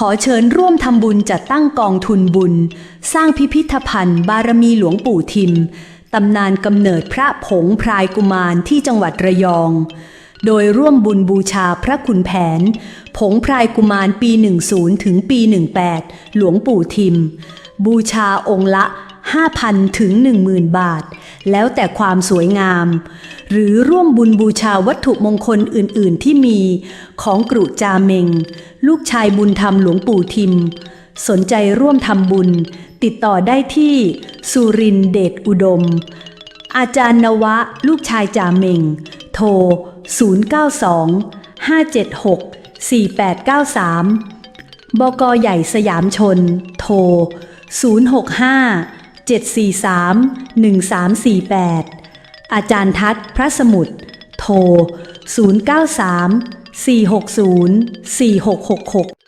ขอเชิญร่วมทำบุญจัดตั้งกองทุนบุญ สร้างพิพิธภัณฑ์ บารมีหลวงปู่ทิม ตำนานกำเนิดพระผงพรายกุมารที่จังหวัดระยอง โดยร่วมบุญบูชาพระขุนแผน ผงพรายกุมารปี 10 ถึงปี 18 หลวงปู่ทิม บูชาองค์ละ 5,000 ถึง 10,000 บาท แล้วแต่ความสวยงาม หรือร่วมบุญบูชาวัตถุมงคลอื่น ๆ ที่มีของกรุจาเมง ลูกชายบุญธรรมหลวงปู่ทิม สนใจร่วมทำบุญ ติดต่อได้ที่ สุรินเดชอุดม อาจารย์นวะ ลูกชายจาเมง โทร 092 576 4893 บกใหญ่สยามชน โทร 065 743 1348 อาจารย์ทัศพระสมุทรโทร 093 460 4666